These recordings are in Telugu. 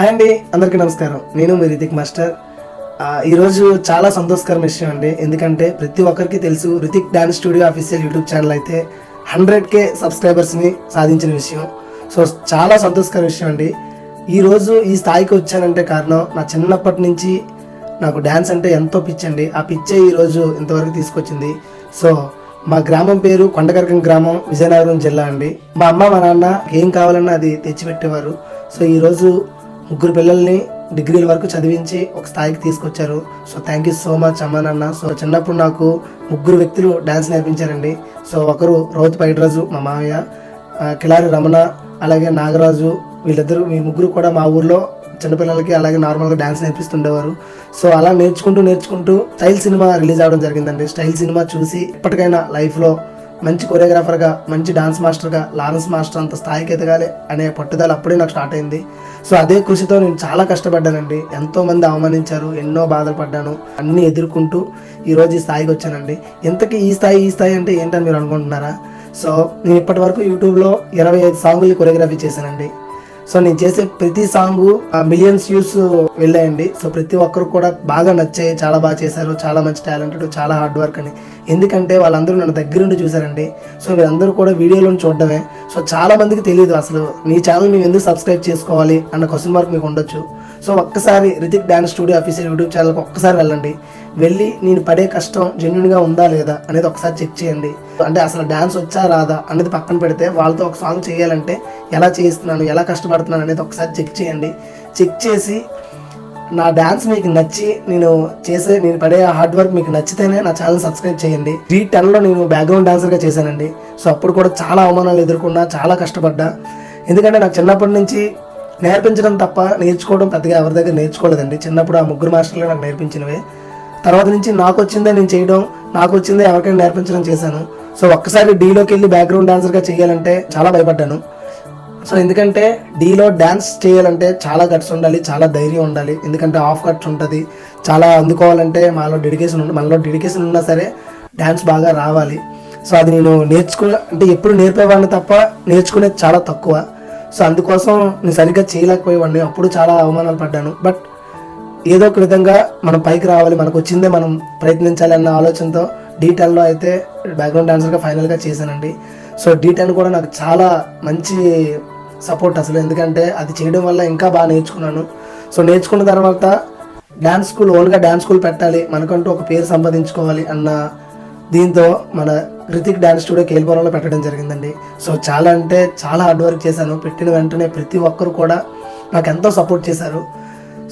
హాయ్ అండి అందరికీ నమస్కారం. నేను మీ రితిక్ మాస్టర్. ఈరోజు చాలా సంతోషకరమైన విషయం అండి. ఎందుకంటే ప్రతి ఒక్కరికి తెలుసు Rithik dance studio official YouTube channel అయితే హండ్రెడ్ కే సబ్స్క్రైబర్స్ని సాధించిన విషయం. సో చాలా సంతోషకర విషయం అండి. ఈరోజు ఈ స్థాయికి వచ్చానంటే కారణం నా చిన్నప్పటి నుంచి నాకు డ్యాన్స్ అంటే ఎంతో పిచ్చండి ఆ పిచ్చే ఈరోజు ఇంతవరకు తీసుకొచ్చింది. సో మా గ్రామం పేరు కొండగర్గం గ్రామం విజయనగరం జిల్లా అండి. మా అమ్మ మా నాన్న ఏం కావాలన్నా అది తెచ్చిపెట్టేవారు. సో ఈరోజు ముగ్గురు పిల్లల్ని డిగ్రీల వరకు చదివించి ఒక స్థాయికి తీసుకొచ్చారు. So thank you so much అమ్మా నాన్న. సో చిన్నప్పుడు నాకు ముగ్గురు వ్యక్తులు డ్యాన్స్ నేర్పించారండి. సో ఒకరు రౌత్ పైడరాజు మా మామయ్య కిలారి రమణ అలాగే నాగరాజు వీళ్ళిద్దరు మీ ముగ్గురు కూడా మా ఊర్లో చిన్నపిల్లలకి అలాగే నార్మల్గా డ్యాన్స్ నేర్పిస్తుండేవారు. సో అలా నేర్చుకుంటూ నేర్చుకుంటూ స్టైల్ సినిమా రిలీజ్ అవ్వడం జరిగిందండి. స్టైల్ సినిమా చూసి ఇప్పటికైనా లైఫ్లో మంచి కొరియోగ్రాఫర్గా మంచి డాన్స్ మాస్టర్గా లారెన్స్ మాస్టర్ అంత స్థాయికి ఎదగాలి అనే పట్టుదల అప్పుడే నాకు స్టార్ట్ అయింది. సో అదే కృషితో నేను చాలా కష్టపడ్డానండి. ఎంతోమంది అవమానించారు ఎన్నో బాధలు పడ్డాను అన్నీ ఎదుర్కొంటూ ఈరోజు ఈ స్థాయికి వచ్చానండి. ఇంతకీ ఈ స్థాయి ఈ స్థాయి అంటే ఏంటని మీరు అనుకుంటున్నారా? సో నేను ఇప్పటి వరకు యూట్యూబ్లో ఇరవై ఐదు సాంగులు కొరియోగ్రఫీ చేశానండి. సో నేను చేసే ప్రతి సాంగ్ మిలియన్స్ వ్యూస్ వెళ్ళాయండి. సో ప్రతి ఒక్కరు కూడా బాగా నచ్చాయి చాలా బాగా చేశారు. చాలా మంచి టాలెంటెడ్ చాలా హార్డ్ వర్క్ అని. ఎందుకంటే వాళ్ళందరూ నన్ను దగ్గరుండి చూశారండి. సో వీళ్ళందరూ కూడా వీడియోలను చూడడమే. సో చాలా మందికి తెలియదు అసలు నీ ఛానల్ మేము ఎందుకు సబ్స్క్రైబ్ చేసుకోవాలి అన్న క్వశ్చన్ మార్క్ మీకు ఉండొచ్చు. సో ఒక్కసారి Rithik dance studio official YouTube ఛానల్కి ఒక్కసారి వెళ్ళండి. వెళ్ళి నేను పడే కష్టం జెన్యున్గా ఉందా లేదా అనేది ఒకసారి చెక్ చేయండి. అంటే అసలు డ్యాన్స్ వచ్చా రాదా అనేది పక్కన పెడితే వాళ్ళతో ఒక సాంగ్ చేయాలంటే ఎలా చేస్తున్నాను ఎలా కష్టపడుతున్నాను అనేది ఒకసారి చెక్ చేయండి. చెక్ చేసి నా డ్యాన్స్ మీకు నచ్చి నేను చేసే నేను పడే హార్డ్ వర్క్ మీకు నచ్చితేనే నా ఛానల్ సబ్స్క్రైబ్ చేయండి. జీ టెన్లో నేను బ్యాక్గ్రౌండ్ డాన్సర్గా చేశానండి. సో అప్పుడు కూడా చాలా అవమానాలు ఎదుర్కొన్నా చాలా కష్టపడ్డా. ఎందుకంటే నాకు చిన్నప్పటి నుంచి నేర్పించడం తప్ప నేర్చుకోవడం పెద్దగా ఎవరి దగ్గర నేర్చుకోలేదండి. చిన్నప్పుడు ఆ ముగ్గురు మాస్టర్లు నాకు నేర్పించినవే. తర్వాత నుంచి నాకు వచ్చిందే నేను చేయడం నాకు వచ్చిందే ఎవరికైనా నేర్పించడం చేశాను. సో ఒక్కసారి డీలోకి వెళ్ళి బ్యాక్గ్రౌండ్ డాన్సర్గా చేయాలంటే చాలా భయపడ్డాను. సో ఎందుకంటే డీలో డ్యాన్స్ చేయాలంటే చాలా గట్స్ ఉండాలి చాలా ధైర్యం ఉండాలి. ఎందుకంటే ఆఫ్ కట్స్ ఉంటుంది. చాలా అందుకోవాలంటే మాలో డెడికేషన్ ఉంది మనలో డెడికేషన్ ఉన్నా సరే డ్యాన్స్ బాగా రావాలి. సో అది నేను నేర్చుకున్న అంటే ఎప్పుడు నేర్పేవాడిని తప్ప నేర్చుకునేది చాలా తక్కువ. సో అందుకోసం నేను సరిగ్గా చేయలేకపోయేవాడిని. అప్పుడు చాలా అవమానాలు పడ్డాను. బట్ ఏదో ఒక విధంగా మనం పైకి రావాలి మనకు వచ్చిందే మనం ప్రయత్నించాలి అన్న ఆలోచనతో డీ టెన్లో అయితే బ్యాక్గ్రౌండ్ డాన్సర్గా ఫైనల్గా చేశానండి. సో డీ టెన్ కూడా నాకు చాలా మంచి సపోర్ట్ అసలు. ఎందుకంటే అది చేయడం వల్ల ఇంకా బాగా నేర్చుకున్నాను. సో నేర్చుకున్న తర్వాత డ్యాన్స్ స్కూల్ ఓన్గా డ్యాన్స్ స్కూల్ పెట్టాలి మనకంటూ ఒక పేరు సంపాదించుకోవాలి అన్న దీంతో మన రితిక్ డ్యాన్స్ స్టూడియో కేల్పురంలో పెట్టడం జరిగిందండి. సో చాలా అంటే చాలా హార్డ్ వర్క్ చేశాను. పెట్టిన వెంటనే ప్రతి ఒక్కరు కూడా నాకు ఎంతో సపోర్ట్ చేశారు.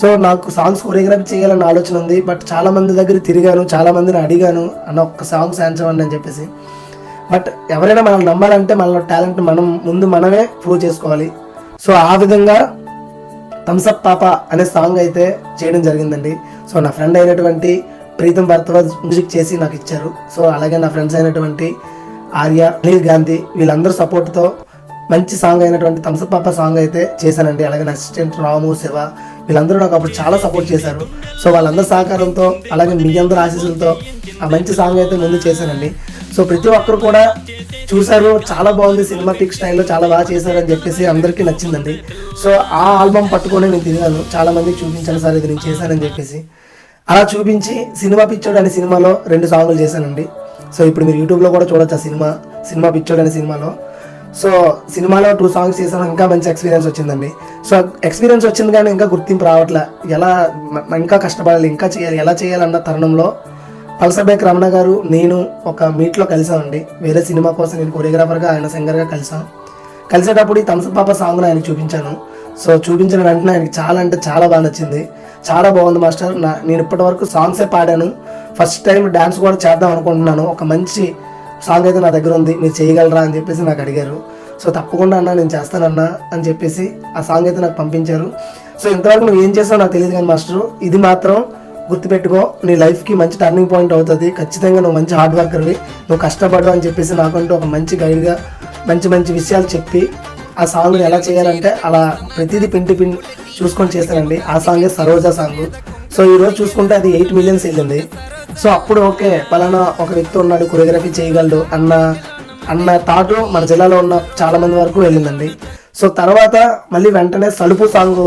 సో నాకు సాంగ్స్ కొరియోగ్రఫీ చేయాలని ఆలోచన ఉంది బట్ చాలా మంది దగ్గర తిరిగాను చాలా మందిని అడిగాను అన్న ఒక్క సాంగ్స్ సాంచవండి అని చెప్పేసి. బట్ ఎవరైనా మనల్ని నమ్మాలంటే మనలో టాలెంట్ మనం ముందు మనమే ప్రూవ్ చేసుకోవాలి. సో ఆ విధంగా థమ్సప్ పాప అనే సాంగ్ అయితే చేయడం జరిగిందండి. సో నా ఫ్రెండ్ అయినటువంటి ప్రీతం భరద్వాజ్ మ్యూజిక్ చేసి నాకు ఇచ్చారు. సో అలాగే నా ఫ్రెండ్స్ అయినటువంటి ఆర్య అనిల్ గాంధీ వీళ్ళందరూ సపోర్ట్తో మంచి సాంగ్ అయినటువంటి థమ్సప్ పాప సాంగ్ అయితే చేశానండి. అలాగే నా అసిస్టెంట్ రాము శివ వీళ్ళందరూ నాకు అప్పుడు చాలా సపోర్ట్ చేశారు. సో వాళ్ళందరి సహకారంతో అలాగే మీ అందరి ఆశీస్సులతో ఆ మంచి సాంగ్ అయితే ముందు చేశానండి సో ప్రతి ఒక్కరు కూడా చూశారు చాలా బాగుంది సినిమాటిక్ స్టైల్లో చాలా బాగా చేశారని చెప్పేసి అందరికీ నచ్చిందండి. సో ఆ ఆల్బమ్ పట్టుకొని నేను తిరిగాను. చాలా మందికి చూపించాను సార్ ఇది నేను చేశానని చెప్పేసి. అలా చూపించి సినిమా పిచ్చోడు అనే సినిమాలో రెండు సాంగులు చేశానండి. సో ఇప్పుడు మీరు యూట్యూబ్లో కూడా చూడొచ్చు ఆ సినిమా సినిమా పిచ్చోడు అనే సినిమాలో. సో సినిమాలో టూ సాంగ్స్ చేసాను ఇంకా మంచి ఎక్స్పీరియన్స్ వచ్చిందండి. సో ఎక్స్పీరియన్స్ వచ్చింది కానీ ఇంకా గుర్తింపు రావట్లే. ఎలా ఇంకా కష్టపడాలి ఇంకా చేయాలి ఎలా చేయాలన్న తరుణంలో పల్సబేక్ రమణ గారు నేను ఒక మీట్లో కలిసామండి. వేరే సినిమా కోసం నేను కొరియోగ్రాఫర్గా ఆయన సింగర్గా కలిసాం. కలిసేటప్పుడు ఈ థమ్సప్ పాప సాంగ్ను ఆయనకి చూపించాను. సో చూపించిన వెంటనే ఆయనకి చాలా అంటే చాలా బాగా నచ్చింది. చాలా బాగుంది మాస్టర్. నా నేను ఇప్పటివరకు సాంగ్సే పాడాను. ఫస్ట్ టైం డ్యాన్స్ కూడా చేద్దాం అనుకుంటున్నాను. ఒక మంచి సాంగ్ అయితే నా దగ్గర ఉంది. మీరు చేయగలరా అని చెప్పేసి నాకు అడిగారు. సో తప్పకుండా అన్న నేను చేస్తానన్నా అని చెప్పేసి ఆ సాంగ్ అయితే నాకు పంపించారు. సో ఇంతవరకు నువ్వు ఏం చేసావు నాకు తెలియదు కానీ మాస్టర్ ఇది మాత్రం గుర్తుపెట్టుకో నీ లైఫ్కి మంచి టర్నింగ్ పాయింట్ అవుతుంది. ఖచ్చితంగా నువ్వు మంచి హార్డ్ వర్కర్వి నువ్వు కష్టపడవు అని చెప్పేసి నాకంటూ ఒక మంచి గైడ్గా మంచి మంచి విషయాలు చెప్పి ఆ సాంగ్ని ఎలా చేయాలంటే అలా ప్రతిదీ పిండి పిండి పిన్ చూసుకొని చేస్తానండి. ఆ సాంగే సరోజా సాంగ్ సో ఈరోజు చూసుకుంటే అది ఎయిట్ మిలియన్స్ వెళ్ళింది సో అప్పుడు ఓకే పలానా ఒక వ్యక్తి ఉన్నాడు కొరియోగ్రఫీ చేయగలడు అన్న అన్న థాట్ మన జిల్లాలో ఉన్న చాలా మంది వరకు వెళ్ళిందండి. సో తర్వాత మళ్ళీ వెంటనే సలుపు సాంగ్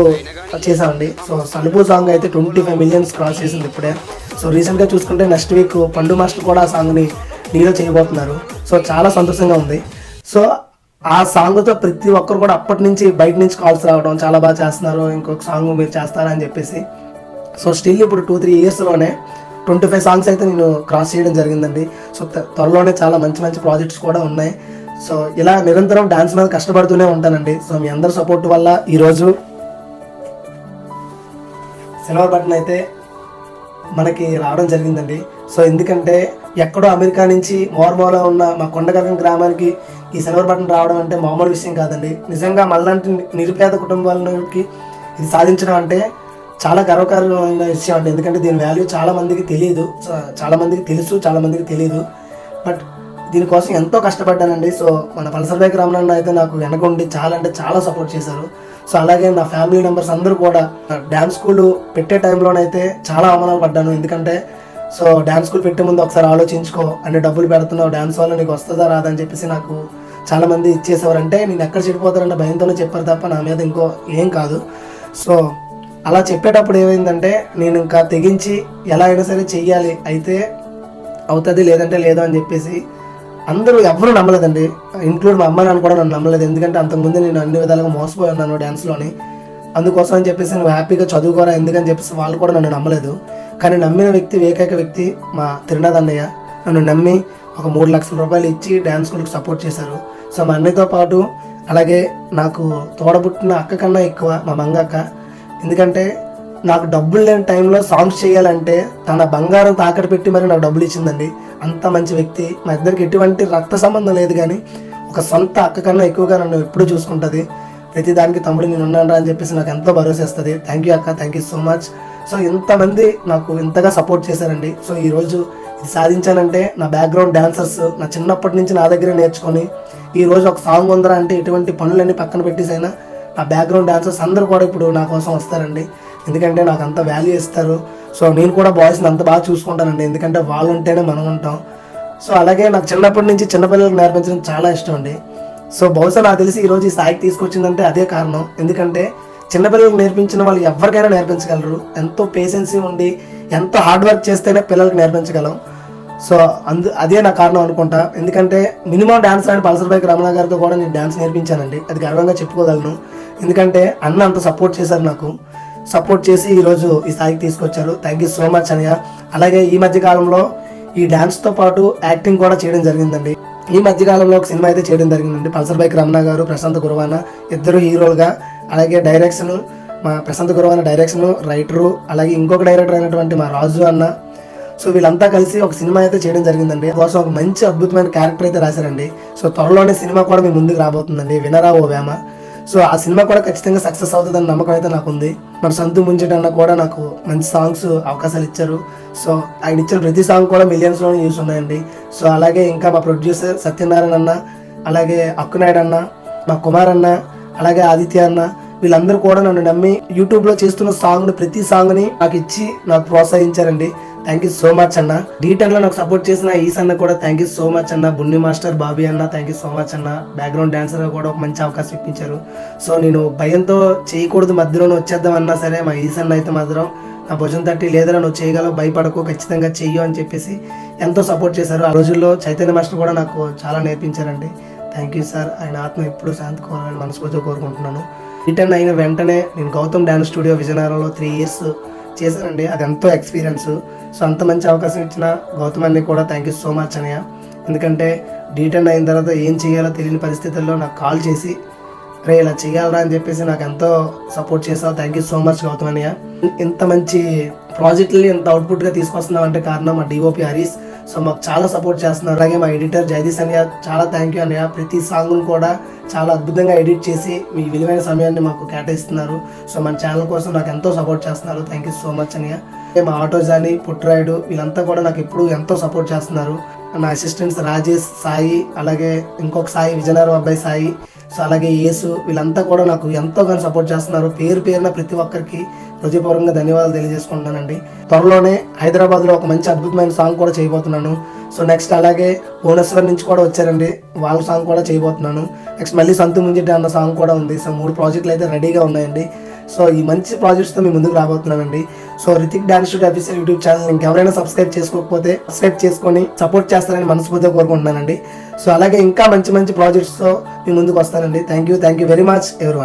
చేసామండి సో సలుపు సాంగ్ అయితే ట్వంటీ ఫైవ్ మిలియన్స్ క్రాస్ చేసింది ఇప్పుడే. సో రీసెంట్గా చూసుకుంటే నెక్స్ట్ వీక్ పండు మాస్టర్ కూడా ఆ సాంగ్ని నీలో చేయబోతున్నారు. సో చాలా సంతోషంగా ఉంది. సో ఆ సాంగ్తో ప్రతి ఒక్కరు కూడా అప్పటి నుంచి బయట నుంచి కాల్స్ రావడం చాలా బాగా చేస్తున్నారు ఇంకొక సాంగ్ మీరు చేస్తారా అని చెప్పేసి. సో స్టిల్ ఇప్పుడు టూ త్రీ ఇయర్స్లోనే ట్వంటీ ఫైవ్ సాంగ్స్ అయితే నేను క్రాస్ చేయడం జరిగిందండి. సో త్వరలోనే చాలా మంచి మంచి ప్రాజెక్ట్స్ కూడా ఉన్నాయి. సో ఇలా నిరంతరం డాన్స్ మీద కష్టపడుతూనే ఉంటానండి. సో మీ అందరి సపోర్ట్ వల్ల ఈరోజు సిల్వర్ బటన్ అయితే మనకి రావడం జరిగిందండి. సో ఎందుకంటే ఎక్కడో అమెరికా నుంచి మోర్మోలో ఉన్న మా కొండగర్గం గ్రామానికి ఈ సిల్వర్ బటన్ రావడం అంటే మామూలు విషయం కాదండి. నిజంగా మళ్ళంటి నిరుపేద కుటుంబాలకి ఇది సాధించడం అంటే చాలా గర్వకారమైన విషయం అండి ఎందుకంటే దీని వాల్యూ చాలా మందికి తెలియదు చా- చాలా మందికి తెలుసు చాలా మందికి తెలియదు బట్ దీనికోసం ఎంతో కష్టపడ్డానండి. సో మన పల్సర్ బైక్ రామనాన్న అయితే నాకు వెనకుండి చాలా అంటే చాలా సపోర్ట్ చేశారు. సో అలాగే నా ఫ్యామిలీ మెంబర్స్ అందరూ కూడా డ్యాన్స్ స్కూల్ పెట్టే టైంలోనైతే చాలా అవమానాలు పడ్డాను. ఎందుకంటే సో డ్యాన్స్ స్కూల్ పెట్టే ముందు ఒకసారి ఆలోచించుకో అంటే డబ్బులు పెడుతున్నావు డ్యాన్స్ వల్ల నీకు వస్తుందా రాదా అని చెప్పేసి నాకు చాలా మంది ఇచ్చేసేవారు. అంటే నేను ఎక్కడ చెడిపోతారంటే భయంతోనే చెప్పారు తప్ప నా మీద ఇంకో ఏం కాదు. సో అలా చెప్పేటప్పుడు ఏమైందంటే నేను ఇంకా తెగించి ఎలా అయినా సరే చెయ్యాలి అయితే అవుతుంది లేదంటే లేదు అని చెప్పేసి అందరూ ఎవరు నమ్మలేదండి. ఇంక్లూడ్ మా అమ్మ నాన్న కూడా నన్ను నమ్మలేదు. ఎందుకంటే అంతకుముందు నేను అన్ని విధాలుగా మోసపోయి ఉన్నాను డ్యాన్స్లోని. అందుకోసం అని చెప్పేసి నువ్వు హ్యాపీగా చదువుకోరా ఎందుకని చెప్పేసి వాళ్ళు కూడా నన్ను నమ్మలేదు. కానీ నమ్మిన వ్యక్తి ఏకైక వ్యక్తి మా తిరునాథ్ అన్నయ్య. నన్ను నమ్మి ఒక మూడు లక్షల రూపాయలు ఇచ్చి డ్యాన్స్ స్కూల్కి సపోర్ట్ చేశారు. సో మా అన్నయ్యతో పాటు అలాగే నాకు తోడబుట్టిన అక్క కన్నా ఎక్కువ మా మంగక్క ఎందుకంటే నాకు డబ్బులు లేని టైంలో సాంగ్స్ చేయాలంటే తన బంగారం తాకట్టు పెట్టి మరి నాకు డబ్బులు ఇచ్చిందండి. అంత మంచి వ్యక్తి. మా ఇద్దరికి ఎటువంటి రక్త సంబంధం లేదు కానీ ఒక సొంత అక్క కన్నా ఎక్కువగా నన్ను ఎప్పుడూ చూసుకుంటుంది. ప్రతి దానికి తమ్ముడు నేను ఉన్నాను అని చెప్పేసి నాకు ఎంతో భరోసా ఇస్తుంది. థ్యాంక్ యూ అక్క thank you so much so ఇంతమంది నాకు ఇంతగా సపోర్ట్ చేశారండి. సో ఈరోజు ఇది సాధించానంటే నా బ్యాక్గ్రౌండ్ డాన్సర్స్ నా చిన్నప్పటి నుంచి నా దగ్గరే నేర్చుకొని ఈరోజు ఒక సాంగ్ ఉందరా అంటే ఎటువంటి పనులన్నీ పక్కన పెట్టేసైనా నా బ్యాక్గ్రౌండ్ డాన్సర్స్ అందరూ కూడా ఇప్పుడు నా కోసం వస్తారండి. ఎందుకంటే నాకు అంత వాల్యూ ఇస్తారు. సో నేను కూడా బాయ్స్ని అంత బాగా చూసుకుంటానండి. ఎందుకంటే వాళ్ళు ఉంటేనే మనం ఉంటాం. సో అలాగే నాకు చిన్నప్పటి నుంచి చిన్నపిల్లలకు నేర్పించడం చాలా ఇష్టం అండి. సో బహుశా నాకు తెలిసి ఈరోజు ఈ స్థాయికి తీసుకొచ్చిందంటే అదే కారణం. ఎందుకంటే చిన్నపిల్లలకు నేర్పించిన వాళ్ళు ఎవరికైనా నేర్పించగలరు. ఎంతో పేషెన్సీ ఉండి ఎంతో హార్డ్ వర్క్ చేస్తేనే పిల్లలకు నేర్పించగలం. సో అందు అదే నా కారణం అనుకుంటా. ఎందుకంటే minimum dance and Pulsar bike Ramana గారితో కూడా నేను డాన్స్ నేర్పించానండి. అది గర్వంగా చెప్పుకోగలను. ఎందుకంటే అన్న అంత సపోర్ట్ చేశారు నాకు. సపోర్ట్ చేసి ఈరోజు ఈ స్థాయికి తీసుకొచ్చారు. థ్యాంక్ యూ సో మచ్ అనయ్య అలాగే ఈ మధ్య కాలంలో ఈ డాన్స్తో పాటు యాక్టింగ్ కూడా చేయడం జరిగిందండి. ఈ మధ్య కాలంలో ఒక సినిమా అయితే చేయడం జరిగిందండి. పల్సర్ బైక్ రమణ గారు ప్రశాంత్ గురువాన ఇద్దరు హీరోలుగా అలాగే డైరెక్షన్ మా ప్రశాంత్ గురువాన డైరెక్షన్ రైటరు అలాగే ఇంకొక డైరెక్టర్ అయినటువంటి మా రాజు అన్న సో వీళ్ళంతా కలిసి ఒక సినిమా అయితే చేయడం జరిగిందండి. కోసం ఒక మంచి అద్భుతమైన క్యారెక్టర్ అయితే రాశారండి. సో త్వరలోనే సినిమా కూడా మీ ముందుకు రాబోతుందండి. వినరా ఓ వేమ సో ఆ సినిమా కూడా ఖచ్చితంగా సక్సెస్ అవుతుందని నమ్మకం అయితే నాకు ఉంది మన సంతు ముంచెటన్న కూడా నాకు మంచి సాంగ్స్ అవకాశాలు ఇచ్చారు. సో ఆయన ఇచ్చిన ప్రతి సాంగ్ కూడా మిలియన్స్లోనే యూస్ ఉన్నాయండి. సో అలాగే ఇంకా మా ప్రొడ్యూసర్ సత్యనారాయణ అన్న అలాగే అక్కునాయుడు అన్న మా కుమార్ అన్న అలాగే ఆదిత్య అన్న వీళ్ళందరూ కూడా నన్ను నమ్మి యూట్యూబ్లో చేస్తున్న సాంగ్ ప్రతి సాంగ్ని నాకు ఇచ్చి నాకు ప్రోత్సహించారండి. థ్యాంక్ యూ సో మచ్ అన్న. డీటెయిల్లో నాకు సపోర్ట్ చేసిన ఈస్ అన్న కూడా థ్యాంక్ యూ సో మచ్ అన్న. బున్ని మాస్టర్ బాబీ అన్న థ్యాంక్ యూ సో మచ్ అన్న. బ్యాక్గ్రౌండ్ డాన్సర్ కూడా ఒక మంచి అవకాశం ఇప్పించారు. సో నేను భయంతో చేయకూడదు మధ్యలో వచ్చేద్దాం అన్నా సరే మా ఈస్ అన్న అయితే మాత్రం. నా భుజం తట్టి లేదరా నువ్వు చేయగలవు భయపడకు ఖచ్చితంగా చెయ్యు అని చెప్పేసి ఎంతో సపోర్ట్ చేశారు. ఆ రోజుల్లో చైతన్య మాస్టర్ కూడా నాకు చాలా నేర్పించారండి. థ్యాంక్ యూ సార్ ఆయన ఆత్మ ఎప్పుడు శాంతి కోరాలని మనస్ఫూర్తిగా కోరుకుంటున్నాను. రిటర్న్ అయిన వెంటనే నేను గౌతమ్ డ్యాన్స్ స్టూడియో విజయనగరంలో త్రీ ఇయర్స్ చేశానండి అది ఎంతో ఎక్స్పీరియన్స్ సో అంత మంచి అవకాశం ఇచ్చిన గౌతమ్ అన్ని కూడా థ్యాంక్ యూ సో మచ్ అనయ్య. ఎందుకంటే డీటెండ్ అయిన తర్వాత ఏం చేయాలో తెలియని పరిస్థితుల్లో నాకు కాల్ చేసి రే ఇలా చేయాలరా అని చెప్పేసి నాకు ఎంతో సపోర్ట్ చేసావు. Thank you so much Gautam అన్నయ్య ఇంత మంచి ప్రాజెక్టులు ఇంత అవుట్పుట్గా తీసుకొస్తున్నాం అంటే కారణం మా డిఓపి హరీష్. సో మాకు చాలా సపోర్ట్ చేస్తున్నారు. అలాగే మా ఎడిటర్ జగదీష్ అన్నయ్య చాలా థ్యాంక్ యూ అన్నయ్య. ప్రతి సాంగ్ను కూడా చాలా అద్భుతంగా ఎడిట్ చేసి మీ విలువైన సమయాన్ని మాకు కేటాయిస్తున్నారు. సో మన ఛానల్ కోసం నాకు ఎంతో సపోర్ట్ చేస్తున్నారు. థ్యాంక్ యూ సో మచ్ అన్నయ్య. అలాగే మా ఆటో అని పుట్రాయుడు వీళ్ళంతా కూడా నాకు ఎప్పుడు ఎంతో సపోర్ట్ చేస్తున్నారు. నా అసిస్టెంట్స్ రాజేష్ సాయి అలాగే ఇంకొక సాయి విజయనగరం అబ్బాయి సాయి సో అలాగే యేసు వీళ్ళంతా కూడా నాకు ఎంతోగానో సపోర్ట్ చేస్తున్నారు. పేరు పేరున ప్రతి ఒక్కరికి హృదయపూర్వకంగా ధన్యవాదాలు తెలియజేసుకుంటున్నానండి. త్వరలోనే హైదరాబాద్లో ఒక మంచి అద్భుతమైన సాంగ్ కూడా చేయబోతున్నాను. సో నెక్స్ట్ అలాగే భువనేశ్వర్ నుంచి కూడా వచ్చారండి. వాళ్ళ సాంగ్ కూడా చేయబోతున్నాను. నెక్స్ట్ మళ్ళీ సంతు ముంజిటి అన్న సాంగ్ కూడా ఉంది. సో మూడు ప్రాజెక్టులు అయితే రెడీగా ఉన్నాయండి. సో ఈ మంచి ప్రాజెక్ట్స్తో మీ ముందుకు రాబోతున్నానండి so Rithik dance studio official YouTube channel ఇంకెవరైనా సబ్స్క్రైబ్ చేసుకోకపోతే సబ్స్క్రైబ్ చేసుకొని సపోర్ట్ చేస్తారని మనస్ఫూర్తిగా కోరుకుంటున్నానండి. సో అలాగే ఇంకా మంచి మంచి ప్రాజెక్ట్స్తో మీ ముందుకు వస్తానండి. Thank you thank you very much ఎవరి